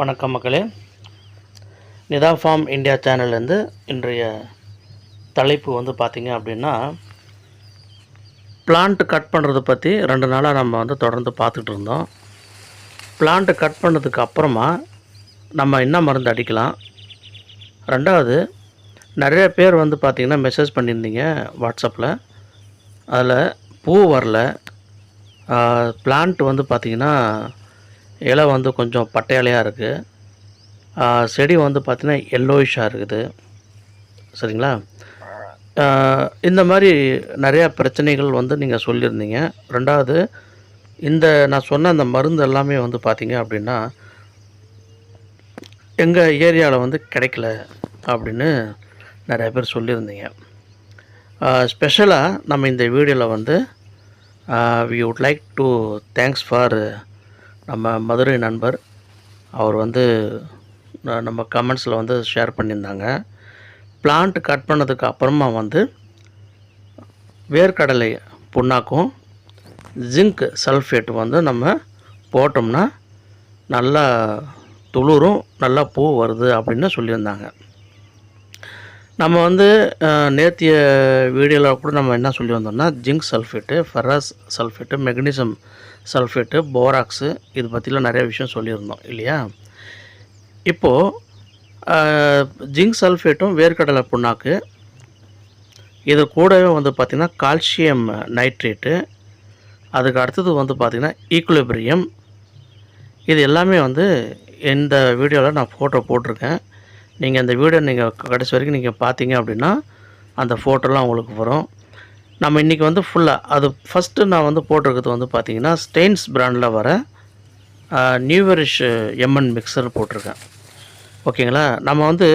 வணக்கம் மக்களே. Nita form India சேனல்லேருந்து இன்றைய தலைப்பு வந்து பார்த்திங்க அப்படின்னா பிளான்ட் கட் பண்ணுறதை பற்றி ரெண்டு நாளாக நம்ம வந்து தொடர்ந்து பார்த்துட்டு இருந்தோம். பிளான்ட் கட் பண்ணதுக்கு அப்புறமா நம்ம என்ன மருந்து அடிக்கலாம். ரெண்டாவது நிறைய பேர் வந்து பார்த்திங்கன்னா மெசேஜ் பண்ணியிருந்தீங்க வாட்ஸ்அப்பில் அதில் பூ வரல. பிளான்ட் வந்து பார்த்திங்கன்னா இலை வந்து கொஞ்சம் பட்டையலையாக இருக்குது செடி வந்து பார்த்திங்கன்னா எல்லோயிஷாக இருக்குது. சரிங்களா? இந்த மாதிரி நிறையா பிரச்சனைகள் வந்து நீங்கள் சொல்லியிருந்தீங்க. ரெண்டாவது இந்த நான் சொன்ன அந்த மருந்து எல்லாமே வந்து பார்த்திங்க அப்படின்னா எங்கள் ஏரியாவில் வந்து கிடைக்கல அப்படின்னு நிறைய பேர் சொல்லியிருந்தீங்க. ஸ்பெஷலாக நம்ம இந்த வீடியோவில் வந்து we would like to thanks for நம்ம மதுரை நண்பர் அவர் வந்து நம்ம கமெண்ட்ஸில் வந்து ஷேர் பண்ணியிருந்தாங்க. பிளான்ட் கட் பண்ணதுக்கு அப்புறமா வந்து வேர்க்கடலை புண்ணாக்கும் ஜிங்க் சல்ஃபேட் வந்து நம்ம போட்டோம்னா நல்லா துளிரும் நல்லா பூ வருது அப்படின்னு சொல்லியிருந்தாங்க. நம்ம வந்து நேத்திய வீடியோவில் கூட நம்ம என்ன சொல்லி வந்தோம்னா zinc sulphate ferrous sulphate magnesium sulphate borax இது பற்றிலாம் நிறைய விஷயம் சொல்லியிருந்தோம் இல்லையா? இப்போது ஜிங்க் சல்ஃபேட்டும் வேர்க்கடலை புண்ணாக்கு இது கூடவே வந்து பார்த்திங்கன்னா கால்சியம் நைட்ரேட்டு அதுக்கு அடுத்தது வந்து பார்த்திங்கன்னா ஈக்குலிபிரியம் இது எல்லாமே வந்து இந்த வீடியோவில் நான் ஃபோட்டோ போட்டிருக்கேன். நீங்கள் அந்த வீடை நீங்கள் கடைசி வரைக்கும் நீங்கள் பார்த்தீங்க அப்படின்னா அந்த ஃபோட்டோலாம் உங்களுக்கு வரும். நம்ம இன்றைக்கி வந்து ஃபுல்லாக அது ஃபஸ்ட்டு நான் வந்து போட்டிருக்கிறது வந்து பார்த்திங்கன்னா ஸ்டெயின்ஸ் ப்ராண்டில் வர நியூவரிஷ் எம்என் மிக்சர் போட்டிருக்கேன். ஓகேங்களா? நம்ம வந்து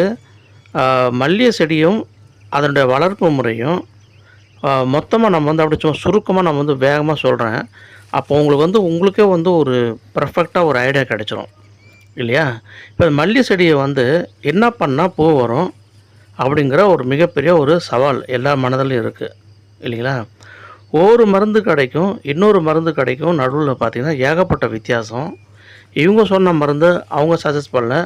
மல்லிகை செடியும் அதனுடைய வளர்ப்பு முறையும் மொத்தமாக நம்ம வந்து அப்படி சும்மா சுருக்கமாக நம்ம வந்து வேகமாக சொல்கிறேன் அப்போ உங்களுக்கு வந்து உங்களுக்கே வந்து ஒரு பர்ஃபெக்டாக ஒரு ஐடியா கிடச்சிரும். இல்லையா? இப்போ மல்லி செடியை வந்து என்ன பண்ணால் பூ வரும் அப்படிங்கிற ஒரு மிகப்பெரிய ஒரு சவால் எல்லா மனதிலையும் இருக்குது இல்லைங்களா? ஒவ்வொரு மருந்து கடைக்கும் இன்னொரு மருந்து கடைக்கும் நடுவில் பார்த்திங்கன்னா ஏகப்பட்ட வித்தியாசம். இவங்க சொன்ன மருந்து அவங்க சஜஸ்ட் பண்ணல.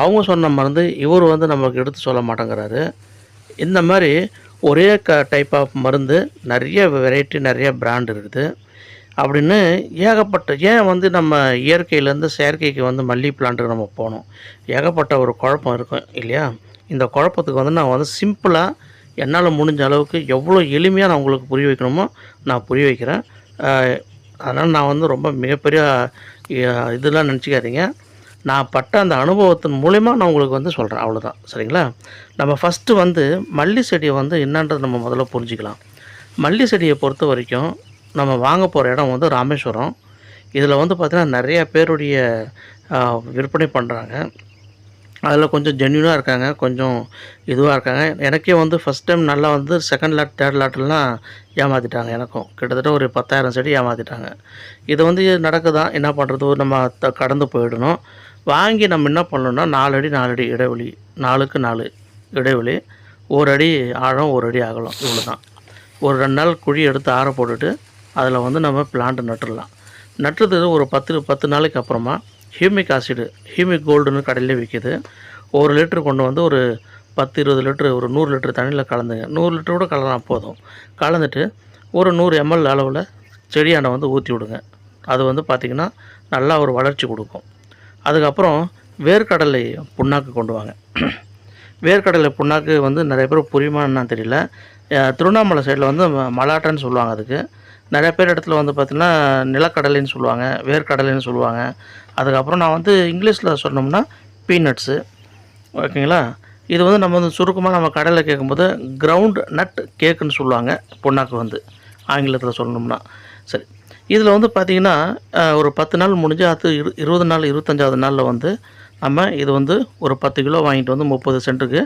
அவங்க சொன்ன மருந்து இவர் வந்து நமக்கு எடுத்து சொல்ல மாட்டேங்கிறாரு. இந்த மாதிரி ஒரே க டைப் ஆஃப் மருந்து நிறைய வெரைட்டி நிறைய பிராண்ட் இருக்குது. அப்படின்னு ஏகப்பட்ட ஏன் வந்து நம்ம இயற்கையிலேருந்து செயற்கைக்கு வந்து மல்லி பிளான்ட்டு நம்ம போனோம்? ஏகப்பட்ட ஒரு குழப்பம் இருக்கும் இல்லையா? இந்த குழப்பத்துக்கு வந்து நான் வந்து சிம்பிளாக என்னால் முடிஞ்ச அளவுக்கு எவ்வளோ எளிமையாக நான் உங்களுக்கு புரிய வைக்கணுமோ நான் புரிய வைக்கிறேன். அதனால் நான் வந்து ரொம்ப மிகப்பெரிய இதெல்லாம் நினச்சிக்காதீங்க. நான் பட்ட அந்த அனுபவத்தின் மூலயமா நான் உங்களுக்கு வந்து சொல்கிறேன் அவ்வளோதான் சரிங்களா? நம்ம ஃபஸ்ட்டு வந்து மல்லி செடியை வந்து என்னன்றது நம்ம முதல்ல புரிஞ்சுக்கலாம். மல்லி செடியை பொறுத்த வரைக்கும் நம்ம வாங்க போகிற இடம் வந்து ராமேஸ்வரம். இதில் வந்து பார்த்திங்கன்னா நிறைய பேருடைய விற்பனை பண்ணுறாங்க அதில் கொஞ்சம் ஜென்யூனாக இருக்காங்க கொஞ்சம் இதுவாக இருக்காங்க. எனக்கே வந்து ஃபஸ்ட் டைம் நல்லா வந்து செகண்ட் லாட் தேர்ட் லாட்லாம் ஏமாற்றிட்டாங்க எனக்கும். கிட்டத்தட்ட ஒரு பத்தாயிரம் செடி ஏமாற்றிட்டாங்க இது வந்து நடக்குதான் என்ன பண்ணுறது நம்ம த- கடந்து போயிடணும். வாங்கி நம்ம என்ன பண்ணணும்னா நாலு அடி நாலு அடி இடைவெளி. நாலுக்கு நாலு இடைவெளி. ஒரு அடி ஆழம் ஒரு அடி அகலம் இவ்வளோ தான் ஒரு ரெண்டு நாள் குழி எடுத்து ஆற போட்டுட்டு அதில் வந்து நம்ம பிளான்ட் நட்டுடலாம் நட்டுறது ஒரு பத்து பத்து நாளைக்கு அப்புறமா ஹியூமிக் ஆசிடு ஹியூமிக் கோல்டுன்னு கடையிலே விற்கிது ஒரு லிட்டர் கொண்டு வந்து ஒரு பத்து இருபது லிட்டரு ஒரு நூறு லிட்டர் தண்ணியில் கலந்துங்க நூறு லிட்டர் கூட கலந்தால் போதும். கலந்துட்டு ஒரு நூறு எம்எல் அளவில் செடியாண்டை வந்து ஊற்றி விடுங்க. அது வந்து பார்த்திங்கன்னா நல்லா ஒரு வளர்ச்சி கொடுக்கும். அதுக்கப்புறம் வேர்க்கடலை புண்ணாக்கு கொண்டு வாங்க. வேர்க்கடலை புண்ணாக்கு வந்து நிறைய பேர் புரியுமான்னு தெரியல. திருவண்ணாமலை சைடில் வந்து ம- மலாட்டன்னு சொல்லுவாங்க அதுக்கு. நிறைய பேர் இடத்துல வந்து பார்த்திங்கன்னா நிலக்கடலைன்னு சொல்லுவாங்க வேர்க்கடலைன்னு சொல்லுவாங்க. அதுக்கப்புறம் நான் வந்து இங்கிலீஷில் சொன்னோம்னா பீனட்ஸு ஓகேங்களா இது வந்து நம்ம வந்து சுருக்கமாக நம்ம கடையில் கேட்கும்போது கிரவுண்ட் நட் கேக்குன்னு சொல்லுவாங்க பொண்ணாக்கு வந்து. ஆங்கிலத்தில் சொல்லணும்னா. சரி. இதில் வந்து பார்த்திங்கன்னா ஒரு பத்து நாள் முடிஞ்சு அது இரு இருபது நாள் இருபத்தஞ்சாவது நாளில் வந்து நம்ம இது வந்து ஒரு பத்து கிலோ வாங்கிட்டு வந்து முப்பது சென்ட்டுக்கு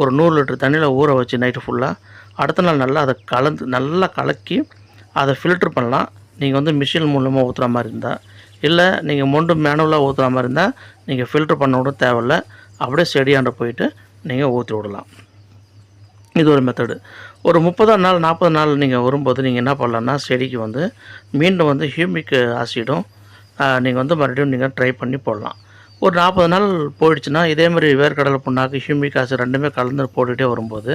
ஒரு நூறு லிட்டர் தண்ணியில் ஊற வச்சு நைட்டு ஃபுல்லாக அடுத்த நாள் நல்லா அதை கலந்து நல்லா கலக்கி அதை ஃபில்ட்ரு பண்ணலாம். நீங்கள் வந்து மிஷின் மூலமாக ஊற்றுற மாதிரி இருந்தால் இல்லை நீங்கள் மொண்டு மேனுவலாக ஊற்றுற மாதிரி இருந்தால் நீங்கள் ஃபில்ட்ரு பண்ண விட தேவையில்ல. அப்படியே செடியாண்ட போயிட்டு நீங்கள் ஊற்றி விடலாம். இது ஒரு மெத்தடு ஒரு முப்பதாம் நாள் நாற்பது நாள் நீங்கள் வரும்போது நீங்கள் என்ன பண்ணலான்னா செடிக்கு வந்து மீண்டும் வந்து ஹியூமிக் ஆசிடும் நீங்கள் வந்து மறுபடியும் நீங்கள் ட்ரை பண்ணி போடலாம். ஒரு நாற்பது நாள் போயிடுச்சுன்னா இதே மாதிரி வேர்க்கடலை புண்ணாக்கு ஹியூமிக் ஆசிட் ரெண்டுமே கலந்து போட்டுகிட்டே வரும்போது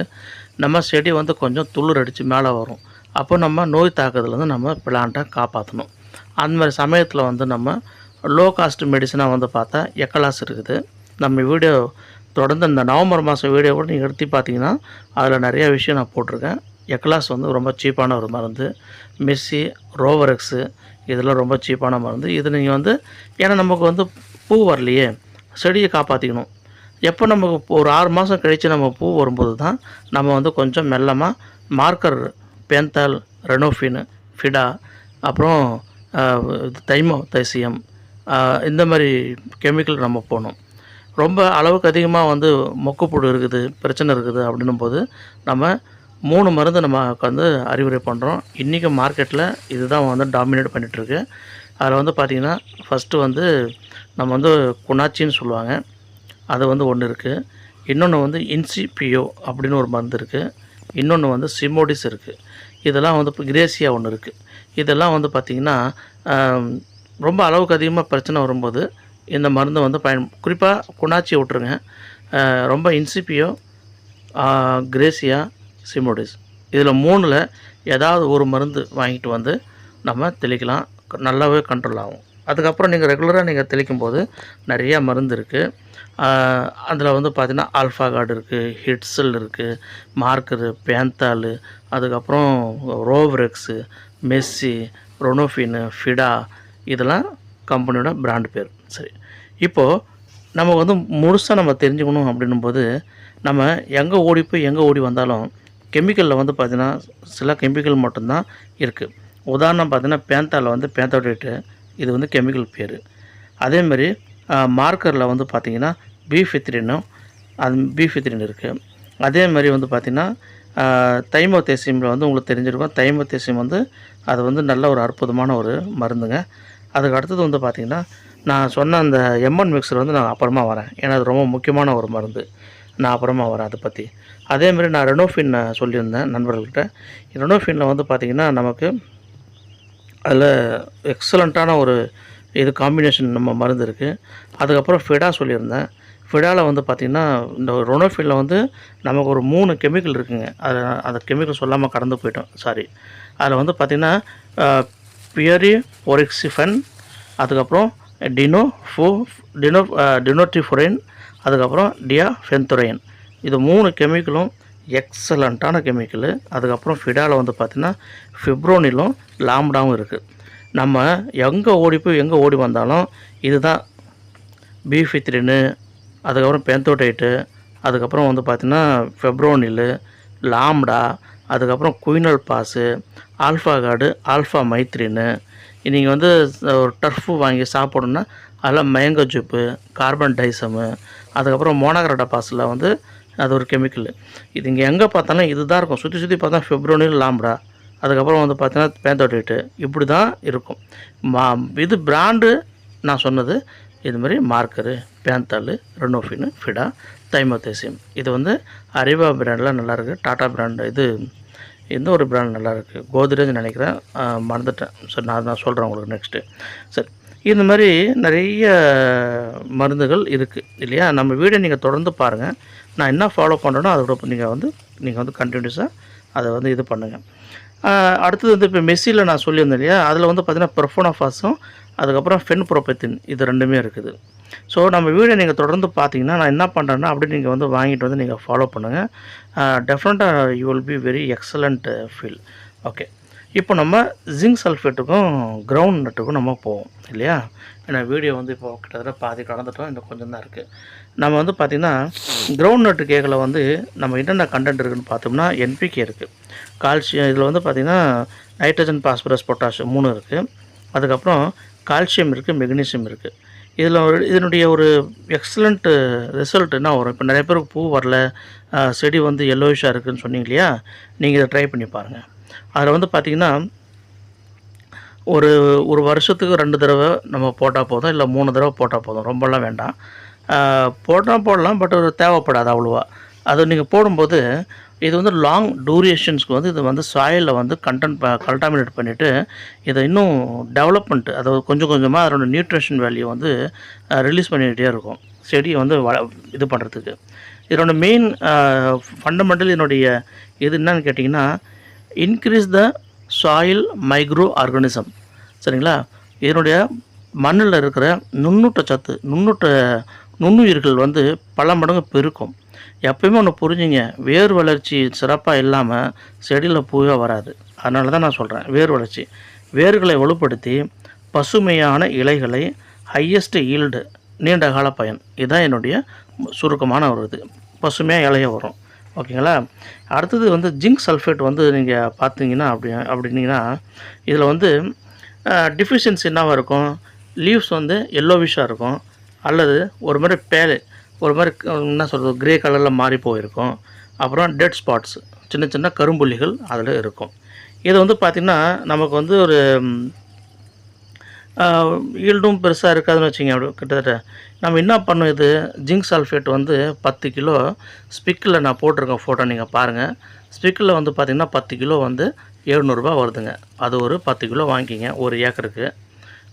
நம்ம செடி வந்து கொஞ்சம் துளிர் அடித்து மேலே வரும். அப்போ நம்ம நோய் தாக்குதலேருந்து நம்ம பிளான்ட்டை காப்பாற்றணும் அந்த மாதிரி சமயத்தில் வந்து நம்ம லோ காஸ்ட் மெடிசனாக வந்து பார்த்தா எக்கலாஸ் இருக்குது. நம்ம வீடியோ தொடர்ந்து இந்த நவம்பர் மாதம் வீடியோ கூட நீங்கள் எடுத்து பார்த்தீங்கன்னா அதில் நிறைய விஷயம் நான் போட்டிருக்கேன். எக்கலாஸ் வந்து ரொம்ப சீப்பான ஒரு மருந்து. மெஸ்ஸி ரோவரெக்ஸு இதெல்லாம் ரொம்ப சீப்பான மருந்து. இது நீங்கள் வந்து ஏன்னா நமக்கு வந்து பூ வரலையே செடியை காப்பாற்றிக்கணும் எப்போ நமக்கு இப்போ ஒரு ஆறு மாதம் கழித்து நம்ம பூ வரும்போது தான் நம்ம வந்து கொஞ்சம் மெல்லமாக மார்க்கர் பேந்தால் ரெனோஃபின் ஃபிடா அப்புறம் தைமோ தைசியம் இந்த மாதிரி கெமிக்கல் நம்ம போகணும் ரொம்ப அளவுக்கு அதிகமாக வந்து மொக்குப்புழு இருக்குது பிரச்சனை இருக்குது அப்படின்னும் போது நம்ம மூணு மருந்து நம்ம வந்து அறிவுரை பண்ணுறோம் இன்றைக்கி மார்க்கெட்டில் இதுதான் வந்து டாமினேட் பண்ணிகிட்ருக்கு அதில் வந்து பார்த்திங்கன்னா ஃபஸ்ட்டு வந்து நம்ம வந்து குணாச்சின்னு சொல்லுவாங்க. அது வந்து ஒன்று இருக்குது இன்னொன்று வந்து இன்சிபியோ அப்படின்னு ஒரு மருந்து இருக்குது இன்னொன்று வந்து சிமோடிஸ் இருக்குது இதெல்லாம் வந்து இப்போ கிரேசியா ஒன்று இருக்குது இதெல்லாம் வந்து பார்த்திங்கன்னா ரொம்ப அளவுக்கு அதிகமாக பிரச்சனை வரும்போது இந்த மருந்தை வந்து பயன் குறிப்பாக குணாச்சியை விட்ருங்க ரொம்ப இன்சிபியோ கிரேசியா சிமோடிஸ். இதில் மூணில் ஏதாவது ஒரு மருந்து வாங்கிட்டு வந்து நம்ம தெளிக்கலாம். நல்லாவே கண்ட்ரோல் ஆகும். அதுக்கப்புறம் நீங்கள் ரெகுலராக நீங்கள் தெளிக்கும் போது நிறையா மருந்து இருக்குது அதில் வந்து பார்த்திங்கன்னா ஆல்ஃபா கார்டு இருக்குது ஹிட்ஸல் இருக்குது மார்க்கரு பேந்தாலு அதுக்கப்புறம் ரோவ்ரெக்ஸு மெஸ்ஸி ரொனோஃபின்னு ஃபிடா இதெல்லாம் கம்பெனியோட பிராண்ட் பேர். சரி. இப்போது நம்ம வந்து முழுசாக நம்ம தெரிஞ்சுக்கணும் அப்படின்னும்போது நம்ம எங்கே ஓடி போய் எங்கே ஓடி வந்தாலும் கெமிக்கலில் வந்து பார்த்திங்கன்னா சில கெமிக்கல் மட்டும்தான் இருக்குது உதாரணம் பார்த்திங்கன்னா பேந்தாவில் வந்து பேந்தோடேட்டு இது வந்து கெமிக்கல் பேர். அதேமாதிரி மார்க்கரில் வந்து பார்த்திங்கன்னா பீஃபித்ரினும் அது பீஃபித்ரின் இருக்குது அதே மாதிரி வந்து பார்த்திங்கன்னா தைமோதேசியமில் வந்து உங்களுக்கு தெரிஞ்சிருக்கும். தைமத்தேசியம் வந்து அது வந்து நல்ல ஒரு அற்புதமான ஒரு மருந்துங்க. அதுக்கு அடுத்தது வந்து பார்த்திங்கன்னா நான் சொன்ன அந்த எம்என் மிக்சர் வந்து நான் அப்புறமா வரேன். ஏன்னா அது ரொம்ப முக்கியமான ஒரு மருந்து. நான் அப்புறமா வரேன் அதை பற்றி அதேமாதிரி நான் ரெனோஃபின் சொல்லியிருந்தேன் நண்பர்கள்கிட்ட ரெனோஃபினில் வந்து பார்த்திங்கன்னா நமக்கு அதில் எக்ஸலண்ட்டான ஒரு இது காம்பினேஷன் நம்ம மருந்து இருக்குது அதுக்கப்புறம் ஃபிடா சொல்லியிருந்தேன். ஃபிடாவில் வந்து பார்த்திங்கன்னா இந்த ரொனோஃபிலில் வந்து நமக்கு ஒரு மூணு கெமிக்கல் இருக்குங்க. அது அந்த கெமிக்கல் சொல்லாமல் கடந்து போயிட்டோம். சாரி அதில் வந்து பார்த்திங்கன்னா பியரி ஒரிக்சிஃபன் அதுக்கப்புறம் டினோ ஃபோ டினோ டினோட்டிஃபுரைன் அதுக்கப்புறம் டியா ஃபென்துரைன் இது மூணு கெமிக்கலும் எக்ஸலண்ட்டான கெமிக்கலு அதுக்கப்புறம் ஃபிடாவில் வந்து பார்த்திங்கன்னா ஃபிப்ரோனிலும் லாம்டாவும் இருக்குது நம்ம எங்கே ஓடி போய் எங்கே ஓடி வந்தாலும் இதுதான் பீஃபித்ரின்னு அதுக்கப்புறம் பென்தோடைட்டு அதுக்கப்புறம் வந்து பார்த்திங்கன்னா ஃபெப்ரோனில் லாம்டா அதுக்கப்புறம் quinalphos alpha card alpha மைத்ரின்னு. நீங்கள் வந்து ஒரு டர்ஃபு வாங்கி சாப்பிடணுன்னா அதில் மேங்கோ ஜூப்பு கார்பன் டைசமு அதுக்கப்புறம் மோனோகரடா பாஸில் வந்து அது ஒரு கெமிக்கல் இது இங்கே எங்கே பார்த்தாலும் இதுதான் இருக்கும். சுற்றி சுற்றி பார்த்தா ஃபெப்ரோனில் லாம்டா. அதுக்கப்புறம் வந்து பார்த்திங்கன்னா பேந்தோட்டிட்டு இப்படி தான் இருக்கும். மா இது பிராண்டு நான் சொன்னது. இது மாதிரி மார்க்கரு பேந்தாலு ரெனோஃபின் ஃபிடா தைமோதேசியம். இது வந்து அரிவா பிராண்டில் நல்லாயிருக்கு டாடா பிராண்டு இது இந்த ஒரு பிராண்ட் நல்லாயிருக்கு கோத்ரேஜ் நினைக்கிறேன். மறந்துட்டேன். சரி நான் நான் சொல்கிறேன் உங்களுக்கு நெக்ஸ்ட்டு சரி இந்த மாதிரி நிறைய மருந்துகள் இருக்குது இல்லையா? நம்ம வீடை நீங்கள் தொடர்ந்து பாருங்கள் நான் என்ன ஃபாலோ பண்ணுறேனோ அதோட நீங்கள் வந்து நீங்கள் வந்து கண்டினியூஸாக அதை வந்து இது பண்ணுங்கள் அடுத்தது வந்து இப்போ மெஸ்ஸியில் நான் சொல்லியிருந்தேன் இல்லையா? அதில் வந்து பார்த்தீங்கன்னா பெர்ஃபோனாஃபாஸும் அதுக்கப்புறம் ஃபென் ப்ரோபெத்தின் இது ரெண்டுமே இருக்குது. ஸோ நம்ம வீடியோ நீங்கள் தொடர்ந்து பார்த்தீங்கன்னா நான் என்ன பண்ணுறேன்னா அப்படியே நீங்கள் வந்து வாங்கிட்டு வந்து நீங்கள் ஃபாலோ பண்ணுங்கள் டெஃபினட்டாக you will be very excellent feel okay இப்போ நம்ம ஜிங்க் சல்ஃபேட்டுக்கும் கிரவுண்ட் நட்டுக்கும் நம்ம போவோம் இல்லையா? ஏன்னா வீடியோ வந்து இப்போ கிட்டத்தட்ட பாதி கடந்துட்டோம் இன்னும் கொஞ்சம் தான் இருக்குது நம்ம வந்து பார்த்திங்கன்னா கிரவுண்ட் நட்டு கேக்கில் வந்து நம்ம என்னென்ன கண்டென்ட் இருக்குதுன்னு பார்த்தோம்னா என்பிகே இருக்குது கால்சியம் இதில் வந்து பார்த்திங்கன்னா நைட்ரஜன் பாஸ்பரஸ் பொட்டாஷ் மூணு இருக்குது அதுக்கப்புறம் கால்சியம் இருக்குது மெக்னீசியம் இருக்குது இதில் ஒரு இதனுடைய ஒரு எக்ஸலண்ட்டு ரிசல்ட்டுன்னா வரும்? இப்போ நிறைய பேருக்கு பூ வரல செடி வந்து எல்லோயிஷாக இருக்குதுன்னு சொன்னீங்க இல்லையா? நீங்கள் இதை ட்ரை பண்ணி பாருங்கள் அதில் வந்து பார்த்திங்கன்னா ஒரு ஒரு வருஷத்துக்கு ரெண்டு தடவை நம்ம போட்டால் போதும் இல்லை மூணு தடவை போட்டால் போதும். ரொம்பலாம் வேண்டாம். போட்டால் போடலாம் பட் ஒரு தேவைப்படாது அவ்வளோவா. அது நீங்கள் போடும்போது இது வந்து லாங் டூரியேஷன்ஸ்க்கு வந்து இது வந்து சாயிலில் வந்து கண்டென்ட் கல்டாமினேட் பண்ணிவிட்டு இதை இன்னும் டெவலப்மெண்ட் அதாவது கொஞ்சம் கொஞ்சமாக அதோட நியூட்ரிஷன் வேல்யூ வந்து ரிலீஸ் பண்ணிக்கிட்டே இருக்கும். செடியை வந்து வள இது பண்ணுறதுக்கு இதனோட மெயின் ஃபண்டமெண்டல் இதனுடைய இது என்னன்னு கேட்டிங்கன்னா increase the soil micro organism சரிங்களா? இதனுடைய மண்ணில் இருக்கிற நுண்ணூட்ட சத்து நுண்ணூட்ட நுண்ணுயிர்கள் வந்து பல மடங்கு பெருக்கும். எப்பயுமே ஒன்று புரிஞ்சுங்க வேர் வளர்ச்சி சிறப்பாக இல்லாமல் செடியில் பூவே வராது. அதனால தான் நான் சொல்கிறேன் வேர் வளர்ச்சி. வேர்களை வலுப்படுத்தி பசுமையான இலைகளை ஹையஸ்ட் ஈல்டு நீண்ட கால பயன். இதுதான் என்னுடைய சுருக்கமான ஒரு இது. பசுமையாக இலைய வரும். ஓகேங்களா? அடுத்தது வந்து ஜிங்க் சல்ஃபேட் வந்து நீங்கள் பார்த்தீங்கன்னா அப்படி அப்படின்னீங்கன்னா இதில் வந்து டிஃபிஷியன்சி என்னவாக இருக்கும்? லீவ்ஸ் வந்து எல்லோவிஷாக இருக்கும். அல்லது ஒரு மாதிரி பேலை ஒரு மாதிரி என்ன சொல்கிறது கிரே கலரில் மாறி போயிருக்கும். அப்புறம் டெட் ஸ்பாட்ஸ் சின்ன சின்ன கரும்புள்ளிகள் அதில் இருக்கும். இது வந்து பார்த்திங்கன்னா நமக்கு வந்து ஒரு ஈல்டும் பெருசாக இருக்காதுன்னு வச்சுங்க அப்படி கிட்டத்தட்ட நம்ம என்ன பண்ணோம் இது ஜிங்க் சல்ஃபேட் வந்து பத்து கிலோ ஸ்பிக்கில் நான் போட்டிருக்கேன் ஃபோட்டோ நீங்கள் பாருங்கள் ஸ்பிக்கில் வந்து பார்த்திங்கன்னா பத்து கிலோ வந்து எழுநூறுபா வருதுங்க. அது ஒரு பத்து கிலோ வாங்கிக்கிங்க ஒரு ஏக்கருக்கு.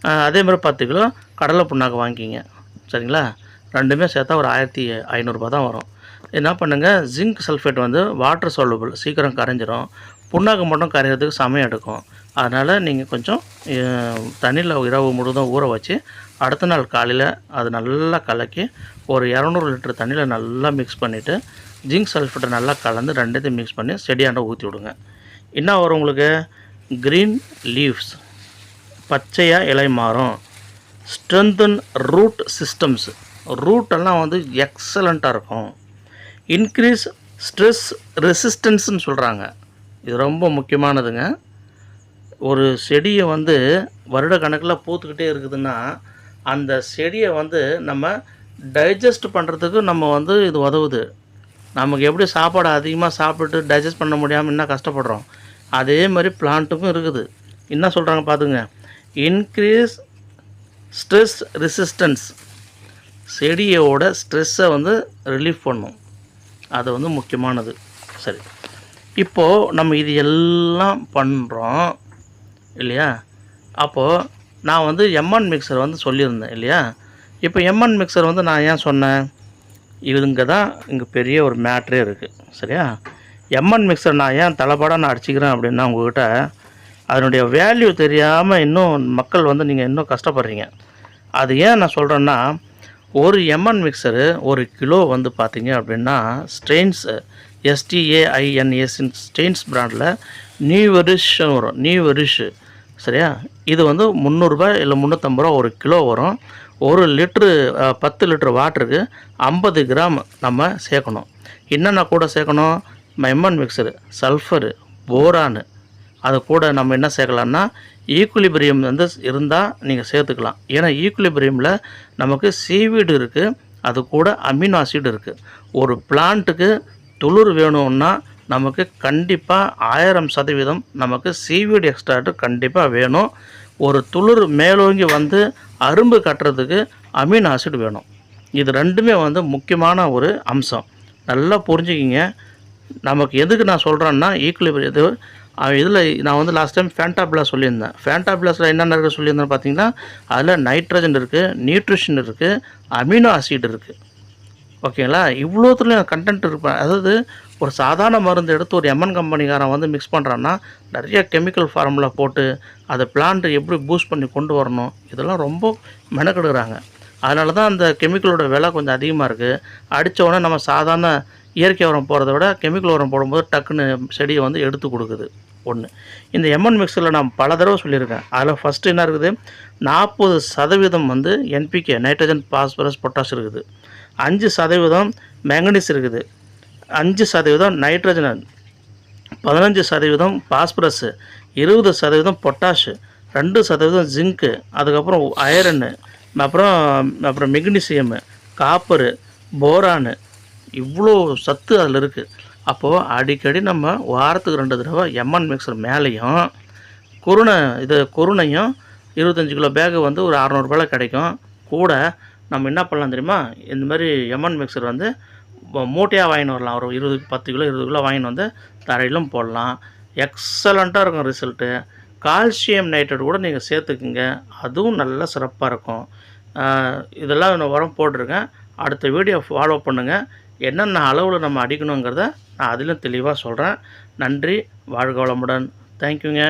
அதேமாதிரி அதே மாதிரி பத்து கிலோ கடலை புண்ணாக்கு வாங்கிக்கிங்க. சரிங்களா? ரெண்டுமே சேர்த்தா ஒரு ஆயிரத்தி ஐநூறுரூபா தான் வரும். என்ன பண்ணுங்கள் ஜிங்க் சல்ஃபேட் வந்து வாட்டர் soluble சீக்கிரம் கரைஞ்சிரும். புண்ணாக்கு மட்டும் கரையிறதுக்கு சமயம் எடுக்கும். அதனால் நீங்கள் கொஞ்சம் தண்ணியில் இரவு முழுதும் ஊற வச்சு அடுத்த நாள் காலையில் அது நல்லா கலக்கி ஒரு இரநூறு லிட்டர் தண்ணியில் நல்லா மிக்ஸ் பண்ணிவிட்டு ஜிங்க் சல்ஃபேட்டை நல்லா கலந்து ரெண்டுத்தையும் மிக்ஸ் பண்ணி செடியாண்ட ஊற்றி விடுங்க. என்ன வரும் உங்களுக்கு? க்ரீன் லீவ்ஸ் பச்சையாக இலை மாறும். ஸ்ட்ரென்தன் ரூட் சிஸ்டம்ஸ் ரூட்டெல்லாம் வந்து எக்ஸலண்ட்டாக இருக்கும். இன்க்ரீஸ் ஸ்ட்ரெஸ் ரெசிஸ்டன்ஸ்னு சொல்கிறாங்க இது ரொம்ப முக்கியமானதுங்க. ஒரு செடியை வந்து வருட கணக்கில் பூத்துக்கிட்டே இருக்குதுன்னா அந்த செடியை வந்து நம்ம டைஜஸ்ட் பண்ணுறதுக்கு நம்ம வந்து இது உதவுது. நமக்கு எப்படி சாப்பாடு அதிகமாக சாப்பிட்டு டைஜஸ்ட் பண்ண முடியாமல் என்ன கஷ்டப்படுறோம். அதே மாதிரி பிளான்ட்டுக்கும் இருக்குது. என்ன சொல்கிறாங்க பார்த்துங்க இன்க்ரீஸ் ஸ்ட்ரெஸ் ரெசிஸ்டன்ஸ். செடியோட ஸ்ட்ரெஸ்ஸை வந்து ரிலீஃப் பண்ணும். அது வந்து முக்கியமானது. சரி. இப்போது நம்ம இது எல்லாம் பண்ணுறோம் இல்லையா? அப்போது நான் வந்து எம்என் மிக்சர் வந்து சொல்லியிருந்தேன் இல்லையா? இப்போ எம்என் மிக்சர் வந்து நான் ஏன் சொன்னேன்? இதுங்க தான் இங்கே பெரிய ஒரு மேட்ரே இருக்குது சரியா? எம்என் மிக்சர் நான் ஏன் தலைப்பாடாக நான் அடிச்சிக்கிறேன் அப்படின்னா உங்கள்கிட்ட அதனுடைய வேல்யூ தெரியாமல் இன்னும் மக்கள் வந்து நீங்கள் இன்னும் கஷ்டப்படுறீங்க. அது ஏன் நான் சொல்கிறேன்னா ஒரு எம்என் மிக்சரு ஒரு கிலோ வந்து பார்த்தீங்க அப்படின்னா strains S T A I N S stains பிராண்டில் நியூ வெரிஷ் வரும் நியூ வெரிஷு சரியா? இது வந்து முந்நூறுரூபா இல்லை முந்நூற்றம்பது ரூபா ஒரு கிலோ வரும். ஒரு லிட்ரு பத்து லிட்ரு வாட்டருக்கு ஐம்பது கிராம் நம்ம சேர்க்கணும். என்னென்ன கூட சேர்க்கணும்? எம்என் மிக்சரு சல்ஃபரு போரானு அது கூட நம்ம என்ன சேர்க்கலாம்னா ஈக்குலிபிரியம் வந்து இருந்தால் நீங்கள் சேர்த்துக்கலாம். ஏன்னா ஈக்குலிபிரியமில் நமக்கு சீவீடு இருக்குது அது கூட அமினோ ஆசிட் இருக்குது ஒரு பிளான்ட்டுக்கு துளிர் வேணும்னா நமக்கு கண்டிப்பாக ஆயிரம் சதவீதம் நமக்கு சீவீடு எக்ஸ்ட்ராக்ட் கண்டிப்பாக வேணும். ஒரு துளிர் மேலோங்கி வந்து அரும்பு கட்டுறதுக்கு அமினோ ஆசிட் வேணும். இது ரெண்டுமே வந்து முக்கியமான ஒரு அம்சம். நல்லா புரிஞ்சுக்கிங்க. நமக்கு எதுக்கு நான் சொல்கிறேன்னா ஈக்குலிபிரியம் இதில் நான் வந்து லாஸ்ட் டைம் ஃபேண்டாபிளாஸ் சொல்லியிருந்தேன். ஃபேண்டாபிளாஸில் என்னென்ன இருக்குது சொல்லியிருந்தேன் பார்த்தீங்கன்னா அதில் நைட்ரஜன் இருக்குது நியூட்ரிஷன் இருக்குது அமினோ ஆசிட் இருக்குது ஓகேங்களா இவ்வளோத்துலேயும் கண்டென்ட் இருப்பேன் அதாவது ஒரு சாதாரண மருந்து எடுத்து ஒரு எம்என் கம்பெனிக்காரன் வந்து மிக்ஸ் பண்ணுறான்னா நிறைய கெமிக்கல் ஃபார்முலா போட்டு அதை பிளான்ட்டு எப்படி பூஸ்ட் பண்ணி கொண்டு வரணும் இதெல்லாம் ரொம்ப மெனக்கெடுக்கிறாங்க. அதனால தான் அந்த கெமிக்கலோட விலை கொஞ்சம் அதிகமாக இருக்குது அடித்த உடனே நம்ம சாதாரண இயற்கை உரம் போகிறத விட கெமிக்கல் உரம் போடும்போது டக்குன்னு செடியை வந்து எடுத்து கொடுக்குது. ஒன்று இந்த எம்என் மிக்சரில் நான் பல தடவை சொல்லியிருக்கேன். அதில் ஃபஸ்ட்டு என்ன இருக்குது? நாற்பது சதவீதம் வந்து என்பிகே நைட்ரஜன் பாஸ்பரஸ் பொட்டாஷ் இருக்குது. அஞ்சு சதவீதம் மேங்கனீஸ் இருக்குது. அஞ்சு சதவீதம் நைட்ரஜன் பதினஞ்சு சதவீதம் பாஸ்பரஸ்ஸு இருபது சதவீதம் பொட்டாஷு ரெண்டு சதவீதம் ஜிங்க்கு அதுக்கப்புறம் அயரனு அப்புறம் அப்புறம் மெக்னீசியமு காப்பரு போரானு இவ்வளோ சத்து அதில் இருக்குது அப்போது அடிக்கடி நம்ம வாரத்துக்கு ரெண்டு தடவை எம்என் மிக்சர் மேலேயும் குருணை இது குருணையும் இருபத்தஞ்சி கிலோ பேகு வந்து ஒரு அறநூறுபாயில் கிடைக்கும். கூட நம்ம என்ன பண்ணலாம் தெரியுமா? இந்த மாதிரி எம்என் மிக்சர் வந்து மூட்டையாக வாங்கின்னு வரலாம். ஒரு இருபது பத்து கிலோ இருபது கிலோ வாங்கின்னு வந்து தரையிலும் போடலாம். எக்ஸலண்ட்டாக இருக்கும் ரிசல்ட்டு கால்சியம் நைட்ரேட் கூட நீங்கள் சேர்த்துக்குங்க. அதுவும் நல்ல சிறப்பாக இருக்கும். இதெல்லாம் நான் உரம் போட்டிருக்கேன். அடுத்த வீடியோ ஃபாலோ பண்ணுங்கள் என்னென்ன அளவில் நம்ம அடிக்கணுங்கிறத நான் அதிலும் தெளிவாக சொல்கிறேன் நன்றி வாழ்க வளமுடன். தேங்க்யூங்க